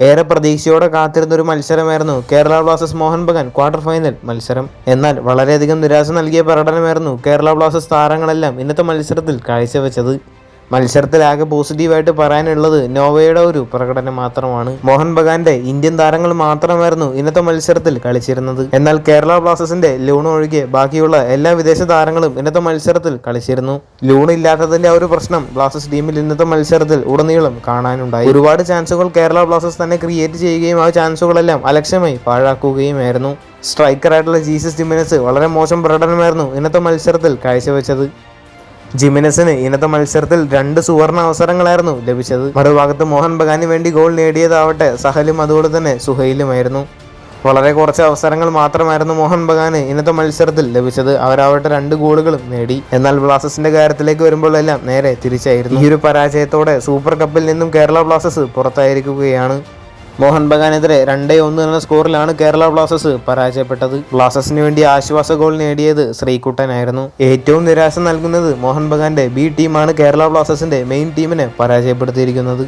ഏറെ പ്രതീക്ഷയോടെ കാത്തിരുന്ന ഒരു മത്സരമായിരുന്നു Kerala Blasters Mohun Bagan quarter final മത്സരം. എന്നാൽ വളരെയധികം നിരാശ നൽകിയ പ്രകടനമായിരുന്നു കേരള ബ്ലാസ്റ്റേഴ്സ് താരങ്ങളെല്ലാം ഇന്നത്തെ മത്സരത്തിൽ കാഴ്ചവെച്ചത്. മത്സരത്തിലാകെ പോസിറ്റീവായിട്ട് പറയാനുള്ളത് നോവയുടെ ഒരു പ്രകടനം മാത്രമാണ്. മോഹൻ ബഗാന്റെ ഇന്ത്യൻ താരങ്ങൾ മാത്രമായിരുന്നു ഇന്നത്തെ മത്സരത്തിൽ കളിച്ചിരുന്നത്. എന്നാൽ കേരള ബ്ലാസ്റ്റേഴ്സിന്റെ ലൂൺ ഒഴികെ ബാക്കിയുള്ള എല്ലാ വിദേശ താരങ്ങളും ഇന്നത്തെ മത്സരത്തിൽ കളിച്ചിരുന്നു. ലൂൺ ഇല്ലാത്തതിന്റെ ഒരു പ്രശ്നം ബ്ലാസ്റ്റേഴ്സ് ടീമിൽ ഇന്നത്തെ മത്സരത്തിൽ ഉടനീളം കാണാനുണ്ടായി. ഒരുപാട് ചാൻസുകൾ കേരള ബ്ലാസ്റ്റേഴ്സ് തന്നെ ക്രിയേറ്റ് ചെയ്യുകയും ആ ചാൻസുകളെല്ലാം അലക്ഷ്യമായി പാഴാക്കുകയുമായിരുന്നു. സ്ട്രൈക്കറായിട്ടുള്ള ജീസസ് ജിമിനസ് വളരെ മോശം പ്രകടനമായിരുന്നു ഇന്നത്തെ മത്സരത്തിൽ കാഴ്ചവെച്ചത്. ജിമിനസിന് ഇന്നത്തെ മത്സരത്തിൽ രണ്ട് സുവർണ അവസരങ്ങളായിരുന്നു ലഭിച്ചത്. മറുഭാഗത്ത് മോഹൻ ബഗാന് വേണ്ടി ഗോൾ നേടിയതാവട്ടെ സഹലും അതുപോലെ തന്നെ സുഹൈലുമായിരുന്നു. വളരെ കുറച്ച് അവസരങ്ങൾ മാത്രമായിരുന്നു മോഹൻ ബഗാന് ഇന്നത്തെ മത്സരത്തിൽ ലഭിച്ചത്. അവരാവട്ടെ രണ്ട് ഗോളുകളും നേടി. എന്നാൽ ബ്ലാസ്റ്റേഴ്സിന്റെ കാര്യത്തിലേക്ക് വരുമ്പോഴെല്ലാം നേരെ തിരിച്ചായിരുന്നു. ഈ ഒരു പരാജയത്തോടെ സൂപ്പർ കപ്പിൽ നിന്നും കേരള ബ്ലാസ്റ്റേഴ്സ് പുറത്തായിരിക്കുകയാണ്. മോഹൻ ബഗാനെതിരെ രണ്ടേ ഒന്ന് എന്ന സ്കോറിലാണ് കേരള ബ്ലാസ്റ്റേഴ്സ് പരാജയപ്പെട്ടത്. ബ്ലാസ്റ്റേഴ്സിന് വേണ്ടി ആശ്വാസ ഗോൾ നേടിയത് ശ്രീകുട്ടനായിരുന്നു. ഏറ്റവും നിരാശ നൽകുന്നത് മോഹൻ ബഗാന്റെ ബി ടീമാണ് കേരള ബ്ലാസ്റ്റേഴ്സിന്റെ മെയിൻ ടീമിനെ പരാജയപ്പെടുത്തിയിരിക്കുന്നത്.